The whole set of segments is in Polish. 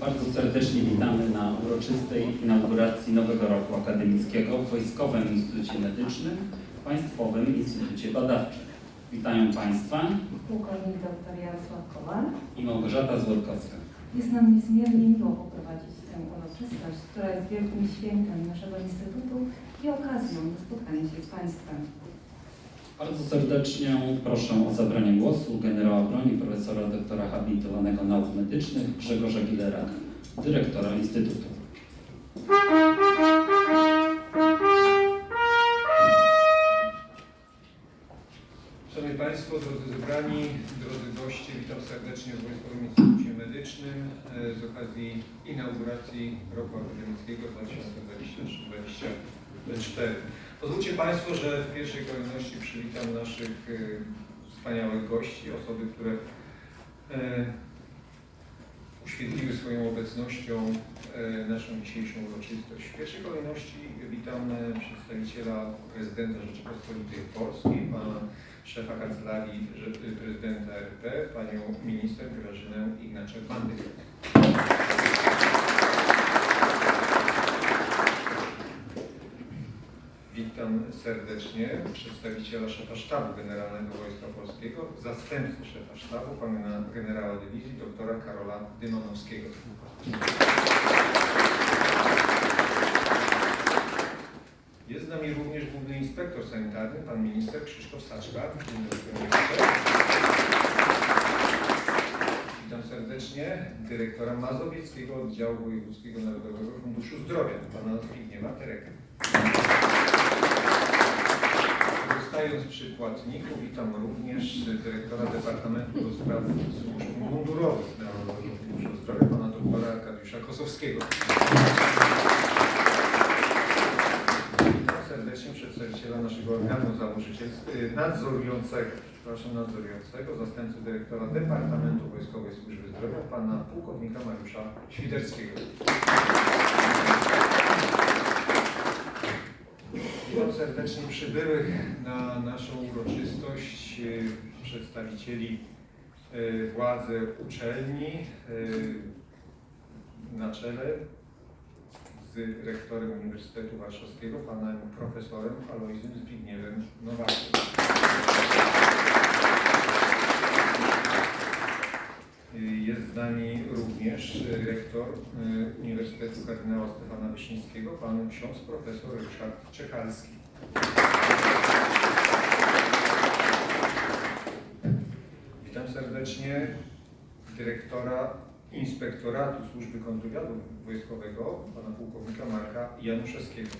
Bardzo serdecznie witamy na uroczystej inauguracji nowego roku akademickiego w Wojskowym Instytucie Medycznym, Państwowym Instytucie Badawczym. Witają Państwa Pułkownik dr Jarosław Kowal. i Małgorzata Złotkowska. Jest nam niezmiernie miło poprowadzić tę uroczystość, która jest wielkim świętem naszego Instytutu i okazją do spotkania się z Państwem. Bardzo serdecznie proszę o zabranie głosu generała broni profesora doktora habilitowanego nauk medycznych Grzegorza Gilera, dyrektora Instytutu. Szanowni Państwo, drodzy zebrani, drodzy goście, witam serdecznie w Wojskowym Instytucie Medycznym e, z okazji inauguracji roku akademickiego 2023-2024. Pozwólcie Państwo, że w pierwszej kolejności przywitam naszych e, wspaniałych gości, osoby, które e, uświetliły swoją obecnością e, naszą dzisiejszą uroczystość. W pierwszej kolejności witam przedstawiciela prezydenta Rzeczypospolitej Polskiej, pana szefa Kancelarii Prezydenta RP, panią minister Grażynę Ignaczek-Bandyk. Witam serdecznie przedstawiciela szefa Sztabu Generalnego Wojska Polskiego, zastępcę szefa sztabu, pana generała dywizji, doktora Karola Dymanowskiego. Jest z nami również główny inspektor sanitarny, pan minister Krzysztof Saczka. Witam serdecznie dyrektora Mazowieckiego Oddziału Wojewódzkiego Narodowego Funduszu Zdrowia, pana Zbigniewa Tereka. Pozostając przy płatniku, witam również dyrektora Departamentu do Spraw Służb Mundurowych Narodowego Funduszu Zdrowia, pana doktora Arkadiusza Kosowskiego. Witam serdecznie przedstawiciela naszego organu nadzorującego, przepraszam, nadzorującego, zastępcę dyrektora Departamentu Wojskowej Służby Zdrowia, pana pułkownika Mariusza Świderskiego. Witam serdecznie przybyłych na naszą uroczystość y, przedstawicieli y, władzy uczelni y, na czele z rektorem Uniwersytetu Warszawskiego, panem profesorem Alojzym Zbigniewem Nowakiem. Jest z nami również rektor Uniwersytetu Kardynała Stefana Wyszyńskiego, pan ksiądz profesor Ryszard Czekalski. Witam serdecznie dyrektora Inspektoratu Służby Kontrwywiadu Wojskowego, pana pułkownika Marka Januszewskiego.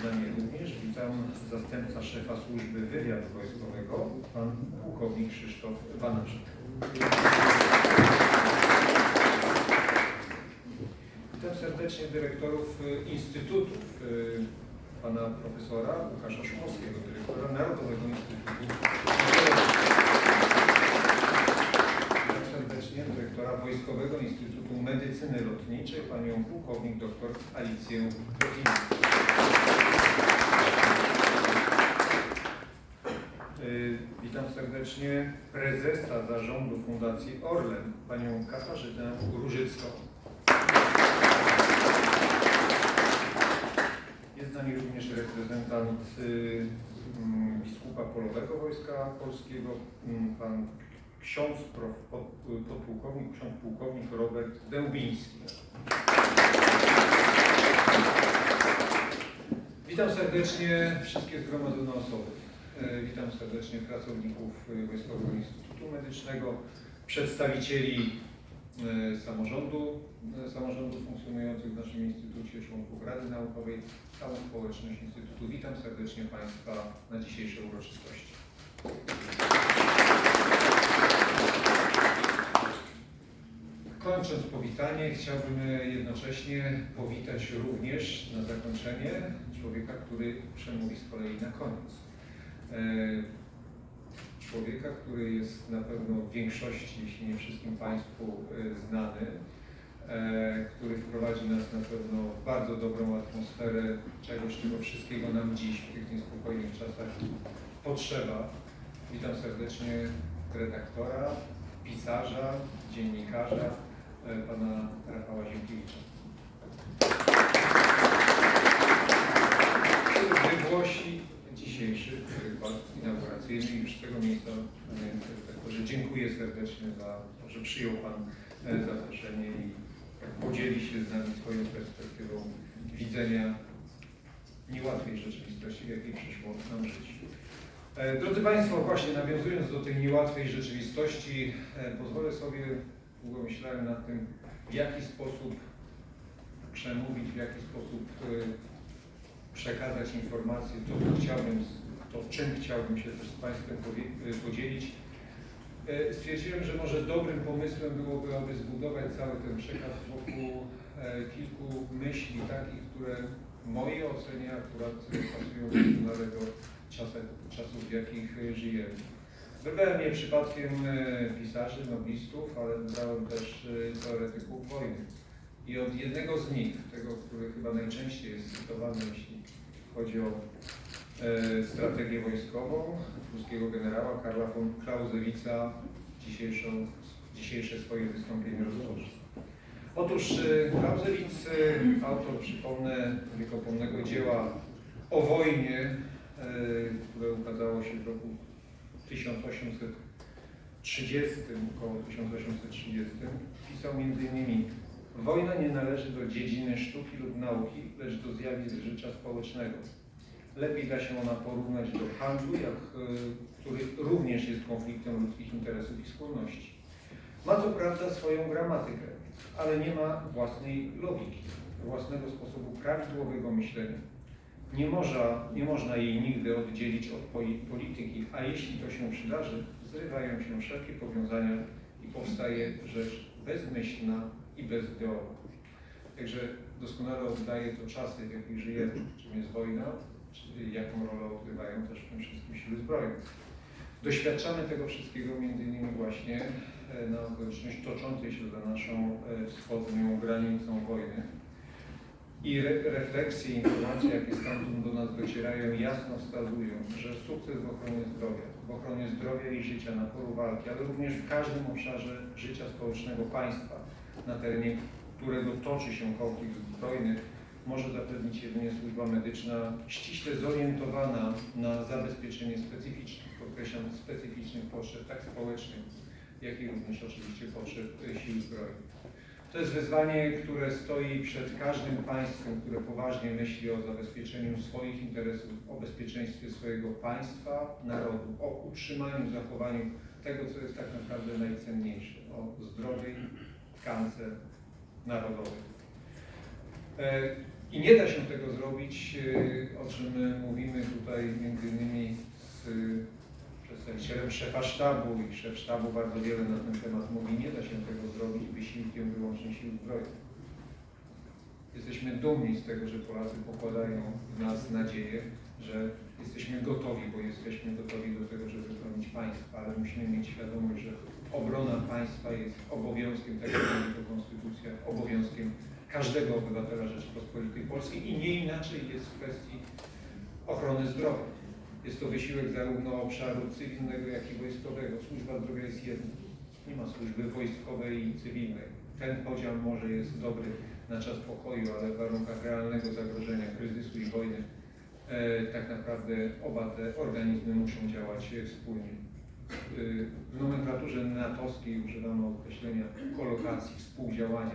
Z nami również witam zastępca szefa Służby Wywiadu Wojskowego, pan pułkownik Krzysztof Banaszek. Witam serdecznie dyrektorów y, instytutów, y, pana profesora Łukasza Szumowskiego, dyrektora Narodowego Instytutu. Witam serdecznie dyrektora Wojskowego Instytutu Medycyny Lotniczej, panią pułkownik dr Alicję Rodzińską. Y, Witam serdecznie prezesa zarządu Fundacji Orlen, panią Katarzynę Różycką. Jest z nami również reprezentant y, mm, biskupa polowego Wojska Polskiego, mm, pan ksiądz prof, pod, podpułkownik, ksiądz pułkownik Robert Dębiński. Witam serdecznie wszystkie zgromadzone osoby. E, Witam serdecznie pracowników Wojskowego Instytutu Medycznego, przedstawicieli e, samorządu, e, samorządów funkcjonujących w naszym Instytucie, członków Rady Naukowej, całą społeczność Instytutu. Witam serdecznie Państwa na dzisiejszej uroczystości. Kończąc powitanie, chciałbym e, jednocześnie powitać również na zakończenie człowieka, który przemówi z kolei na koniec. Człowieka, który jest na pewno w większości, jeśli nie wszystkim Państwu e, znany, e, który wprowadzi nas na pewno w bardzo dobrą atmosferę czegoś, czego wszystkiego nam dziś w tych niespokojnych czasach potrzeba. Witam serdecznie redaktora, pisarza, dziennikarza, e, pana Rafała Ziemkiewicza. wygłosi dzisiejszy wykład inauguracyjny. Już z tego miejsca e, tak, że dziękuję serdecznie za to, że przyjął Pan e, zaproszenie i tak podzieli się z nami swoją perspektywą widzenia niełatwej rzeczywistości, w jakiej przyszło nam żyć. E, Drodzy Państwo, właśnie nawiązując do tej niełatwej rzeczywistości, e, pozwolę sobie, długo myślałem nad tym, w jaki sposób przemówić, w jaki sposób przekazać informacje, to chciałbym, to czym chciałbym się też z Państwem y, podzielić. E, Stwierdziłem, że może dobrym pomysłem byłoby, aby zbudować cały ten przekaz wokół e, kilku myśli takich, które w mojej ocenie akurat pasują doskonale do czasów, w jakich żyjemy. Wybrałem nie przypadkiem e, pisarzy, noblistów, ale wybrałem też teoretyków wojny. I od jednego z nich, tego, który chyba najczęściej jest cytowany, jeśli chodzi o e, strategię wojskową ruskiego generała Karla von Clausewitza, dzisiejszą, dzisiejsze swoje wystąpienie rozpocznie. Otóż e, Clausewitz, e, autor, przypomnę, wiekopomnego dzieła o wojnie, e, które ukazało się w roku 1830, około 1830, pisał m.in. Wojna nie należy do dziedziny sztuki lub nauki, lecz do zjawisk życia społecznego. Lepiej da się ona porównać do handlu, jak, y, który również jest konfliktem ludzkich interesów i skłonności. Ma co prawda swoją gramatykę, ale nie ma własnej logiki, własnego sposobu prawidłowego myślenia. Nie można, nie można jej nigdy oddzielić od poli- polityki, a jeśli to się przydarzy, zrywają się wszelkie powiązania i powstaje rzecz bezmyślna i bezideowa. Także doskonale oddaje to czasy, w jakich żyjemy, czym jest wojna, czyli jaką rolę odgrywają też w tym wszystkim siły zbrojne. Doświadczamy tego wszystkiego między innymi właśnie e, na okoliczność toczącej się za naszą e, wschodnią granicą wojny. I re refleksje, informacje, jakie stamtąd do nas docierają, jasno wskazują, że sukces w ochronie zdrowia, w ochronie zdrowia i życia na polu walki, ale również w każdym obszarze życia społecznego państwa, na terenie którego toczy się konflikt zbrojny, może zapewnić jedynie służba medyczna ściśle zorientowana na zabezpieczenie specyficznych, podkreślam, specyficznych potrzeb, tak społecznych, jak i również oczywiście potrzeb e, sił zbrojnych. To jest wyzwanie, które stoi przed każdym państwem, które poważnie myśli o zabezpieczeniu swoich interesów, o bezpieczeństwie swojego państwa, narodu, o utrzymaniu, zachowaniu tego, co jest tak naprawdę najcenniejsze, o zdrowej tkance narodowej. E, I nie da się tego zrobić, e, o czym my mówimy tutaj między innymi z przedstawicielem szefa sztabu i szef sztabu bardzo wiele na ten temat mówi, nie da się tego zrobić wysiłkiem wyłącznie sił zbrojnych. Jesteśmy dumni z tego, że Polacy pokładają w nas nadzieję, że jesteśmy gotowi, bo jesteśmy gotowi do tego, żeby bronić państwa, ale musimy mieć świadomość, że obrona państwa jest obowiązkiem, tak jak mówi to Konstytucja, obowiązkiem każdego obywatela Rzeczypospolitej Polskiej i nie inaczej jest w kwestii ochrony zdrowia. Jest to wysiłek zarówno obszaru cywilnego, jak i wojskowego. Służba zdrowia jest jedna. Nie ma służby wojskowej i cywilnej. Ten podział może jest dobry na czas pokoju, ale w warunkach realnego zagrożenia, kryzysu i wojny e, tak naprawdę oba te organizmy muszą działać e, wspólnie. W nomenklaturze natowskiej używamy określenia kolokacji, współdziałania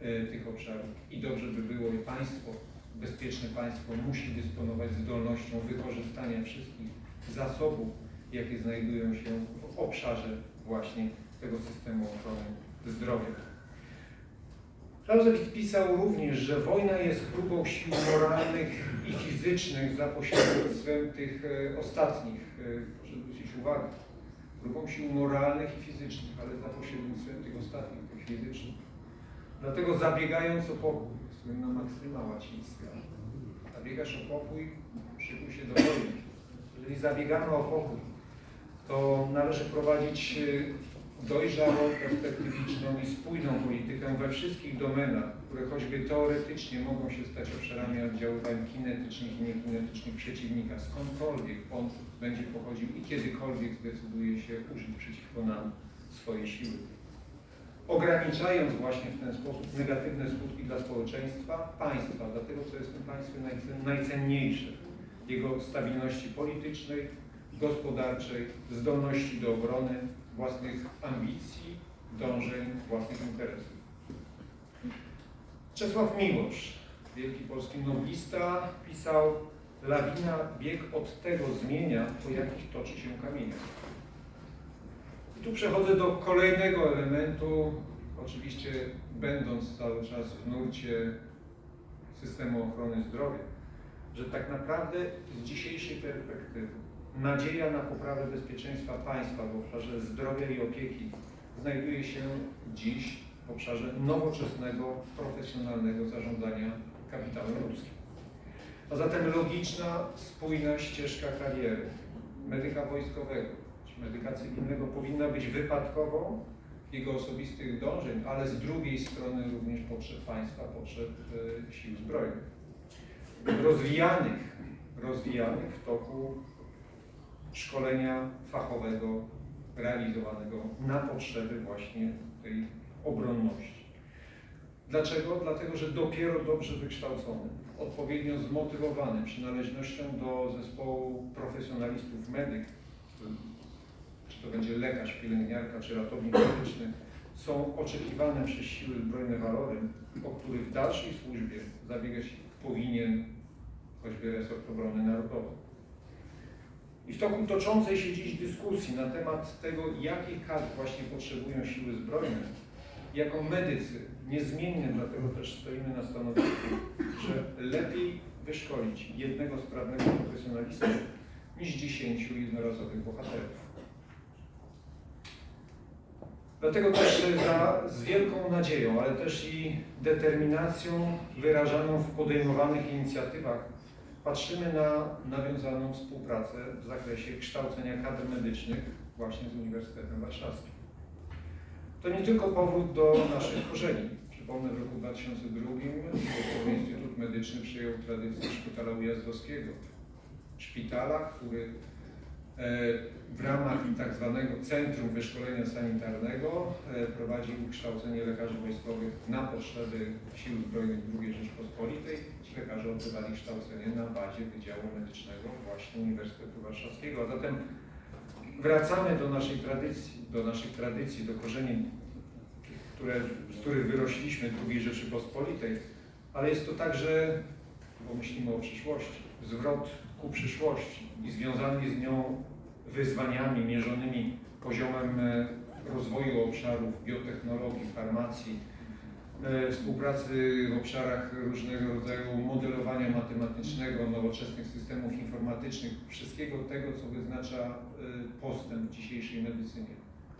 e, tych obszarów i dobrze by było i państwo bezpieczne państwo musi dysponować zdolnością wykorzystania wszystkich zasobów, jakie znajdują się w obszarze właśnie tego systemu ochrony zdrowia. Clausewitz pisał również, że wojna jest próbą sił moralnych i fizycznych za pośrednictwem tych e, ostatnich, e, proszę zwrócić uwagę, próbą sił moralnych i fizycznych, ale za pośrednictwem tych ostatnich, tych fizycznych. Dlatego zabiegając o pokój, słynna maksyma łacińska, zabiegasz o pokój, szykuj się do wojny. Jeżeli zabiegamy o pokój, to należy prowadzić y, dojrzałą, perspektywiczną i spójną politykę we wszystkich domenach, które choćby teoretycznie mogą się stać obszarami oddziaływań kinetycznych i niekinetycznych przeciwnika, skądkolwiek on będzie pochodził i kiedykolwiek zdecyduje się użyć przeciwko nam swoje siły. Ograniczając właśnie w ten sposób negatywne skutki dla społeczeństwa, państwa, dla tego, co jest w tym państwie najcen- najcenniejsze, jego stabilności politycznej, gospodarczej, zdolności do obrony własnych ambicji, dążeń, własnych interesów. Czesław Miłosz, wielki polski noblista, pisał Lawina bieg od tego zmienia, po jakich toczy się kamienie. I tu przechodzę do kolejnego elementu, oczywiście będąc cały czas w nurcie systemu ochrony zdrowia, że tak naprawdę z dzisiejszej perspektywy nadzieja na poprawę bezpieczeństwa państwa w obszarze zdrowia i opieki znajduje się dziś w obszarze nowoczesnego, profesjonalnego zarządzania kapitałem ludzkim. A zatem logiczna, spójna ścieżka kariery medyka wojskowego czy medyka cywilnego powinna być wypadkową jego osobistych dążeń, ale z drugiej strony również potrzeb państwa, potrzeb e, sił zbrojnych. Rozwijanych, rozwijanych w toku szkolenia fachowego realizowanego na potrzeby właśnie tej obronności. Dlaczego? Dlatego, że dopiero dobrze wykształcony, odpowiednio zmotywowany przynależnością do zespołu profesjonalistów medyk, czy to będzie lekarz, pielęgniarka, czy ratownik medyczny, są oczekiwane przez siły zbrojne walory, o których w dalszej służbie zabiegać powinien choćby resort obrony narodowej. I w toku toczącej się dziś dyskusji na temat tego, jakich kadr właśnie potrzebują siły zbrojne, jako medycy niezmiennie dlatego też stoimy na stanowisku, że lepiej wyszkolić jednego sprawnego profesjonalistę niż dziesięciu jednorazowych bohaterów. Dlatego też za, z wielką nadzieją, ale też i determinacją wyrażaną w podejmowanych inicjatywach patrzymy na nawiązaną współpracę w zakresie kształcenia kadr medycznych właśnie z Uniwersytetem Warszawskim. To nie tylko powrót do naszych korzeni. Przypomnę, w roku 2002 Wojskowy Instytut Medyczny przyjął tradycję szpitala ujazdowskiego. Szpitala, który e, w ramach tak zwanego Centrum Wyszkolenia Sanitarnego e, prowadził kształcenie lekarzy wojskowych na potrzeby Sił Zbrojnych II Rzeczpospolitej. Odbywali kształcenie na bazie Wydziału Medycznego właśnie Uniwersytetu Warszawskiego. A zatem wracamy do naszej tradycji, do naszych tradycji, do korzeni, które, z których wyrośliśmy II Rzeczypospolitej, ale jest to także, bo myślimy o przyszłości, zwrot ku przyszłości i związany z nią wyzwaniami mierzonymi poziomem e, rozwoju obszarów biotechnologii, farmacji, współpracy w obszarach różnego rodzaju modelowania matematycznego, nowoczesnych systemów informatycznych, wszystkiego tego, co wyznacza e, postęp w dzisiejszej medycynie.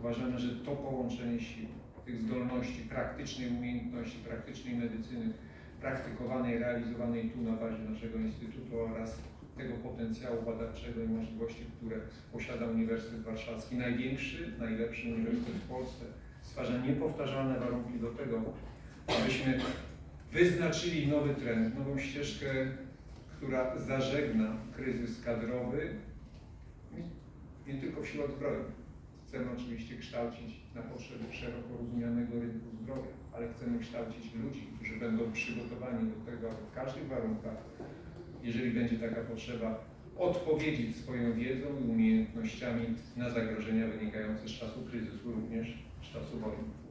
Uważamy, że to połączenie sił, tych zdolności, praktycznej umiejętności, praktycznej medycyny, praktykowanej, realizowanej tu na bazie naszego Instytutu oraz tego potencjału badawczego i możliwości, które posiada Uniwersytet Warszawski, największy, najlepszy uniwersytet w Polsce, stwarza niepowtarzalne warunki do tego, abyśmy wyznaczyli nowy trend, nową ścieżkę, która zażegna kryzys kadrowy nie tylko w siłach zbrojnych. Chcemy oczywiście kształcić na potrzeby szeroko rozumianego rynku zdrowia, ale chcemy kształcić ludzi, którzy będą przygotowani do tego, aby w każdych warunkach, jeżeli będzie taka potrzeba, odpowiedzieć swoją wiedzą i umiejętnościami na zagrożenia wynikające z czasu kryzysu, również z czasu wojny.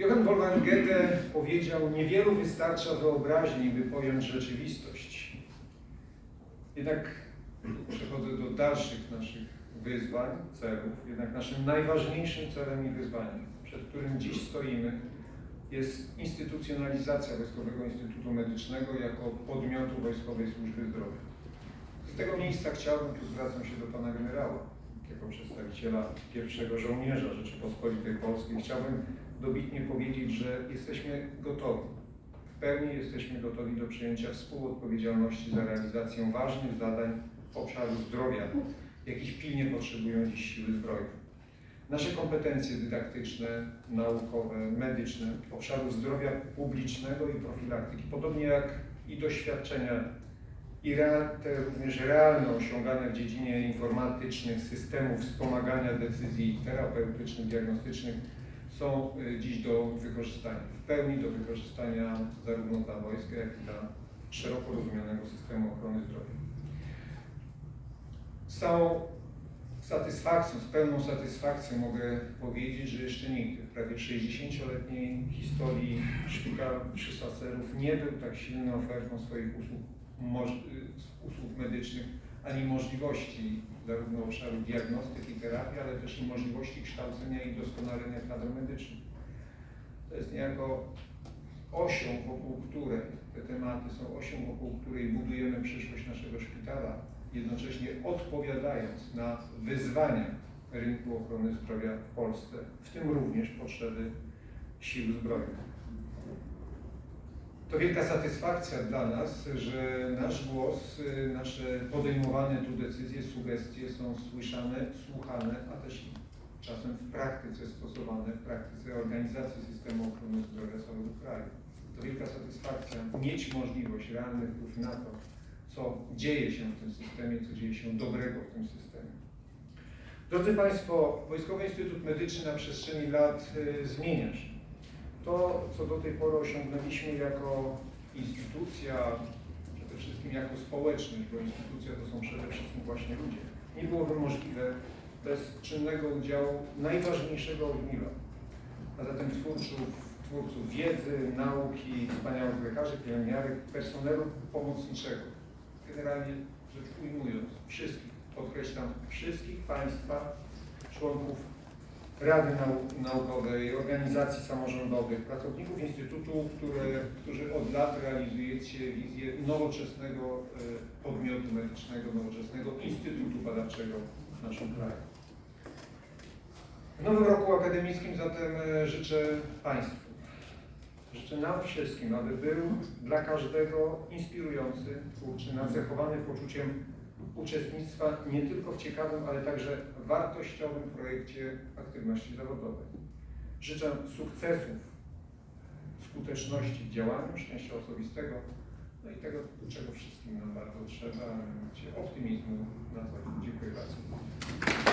Johann Wolfgang Goethe powiedział, niewielu wystarcza wyobraźni, by pojąć rzeczywistość. Jednak przechodzę do dalszych naszych wyzwań, celów. Jednak naszym najważniejszym celem i wyzwaniem, przed którym dziś stoimy, jest instytucjonalizacja Wojskowego Instytutu Medycznego jako podmiotu Wojskowej Służby Zdrowia. Z tego miejsca chciałbym, tu zwracam się do Pana Generała, jako przedstawiciela pierwszego żołnierza Rzeczypospolitej Polskiej, chciałbym dobitnie powiedzieć, że jesteśmy gotowi. W pełni jesteśmy gotowi do przyjęcia współodpowiedzialności za realizację ważnych zadań obszaru zdrowia, jakich pilnie potrzebują dziś siły zbrojne. Nasze kompetencje dydaktyczne, naukowe, medyczne, obszaru zdrowia publicznego i profilaktyki, podobnie jak i doświadczenia i te również realne osiągane w dziedzinie informatycznych systemów wspomagania decyzji terapeutycznych, diagnostycznych są y, dziś do wykorzystania, w pełni do wykorzystania zarówno dla wojska, jak i dla szeroko rozumianego systemu ochrony zdrowia. Z całą satysfakcją, z pełną satysfakcją mogę powiedzieć, że jeszcze nigdy w prawie 60-letniej historii szpital Krzyżacerów nie był tak silną ofertą swoich usług, y, usług medycznych, ani możliwości zarówno obszaru diagnostyki, terapii, ale też i możliwości kształcenia i doskonalenia kadr medycznych. To jest niejako osią, wokół której te tematy są osią, wokół której budujemy przyszłość naszego szpitala, jednocześnie odpowiadając na wyzwania rynku ochrony zdrowia w Polsce, w tym również potrzeby sił zbrojnych. To wielka satysfakcja dla nas, że nasze podejmowane tu decyzje, sugestie są słyszane, słuchane, a też czasem w praktyce stosowane, w praktyce organizacji systemu ochrony zdrowia całego kraju. To wielka satysfakcja mieć możliwość realnych wpływ na to, co dzieje się w tym systemie, co dzieje się dobrego w tym systemie. Drodzy Państwo, Wojskowy Instytut Medyczny na przestrzeni lat y, zmienia się. To, co do tej pory osiągnęliśmy jako instytucja, wszystkim jako społeczność, bo instytucja to są przede wszystkim właśnie ludzie, nie byłoby możliwe bez czynnego udziału najważniejszego ogniwa, a zatem twórców, twórców wiedzy, nauki, wspaniałych lekarzy, pielęgniarek, personelu pomocniczego. Generalnie rzecz ujmując, wszystkich, podkreślam, wszystkich Państwa, członków Rady Nau- Naukowej, organizacji samorządowych, pracowników Instytutu, które, którzy od lat realizujecie wizję nowoczesnego e, podmiotu medycznego, nowoczesnego Instytutu Badawczego w naszym kraju. W nowym roku akademickim zatem e, życzę Państwu, życzę nam wszystkim, aby był dla każdego inspirujący, twórczy, nacechowany poczuciem uczestnictwa nie tylko w ciekawym, ale także wartościowym projekcie aktywności zawodowej. Życzę sukcesów, skuteczności w działaniu, szczęścia osobistego, no i tego, czego wszystkim nam bardzo trzeba, optymizmu na co dzień. Dziękuję bardzo.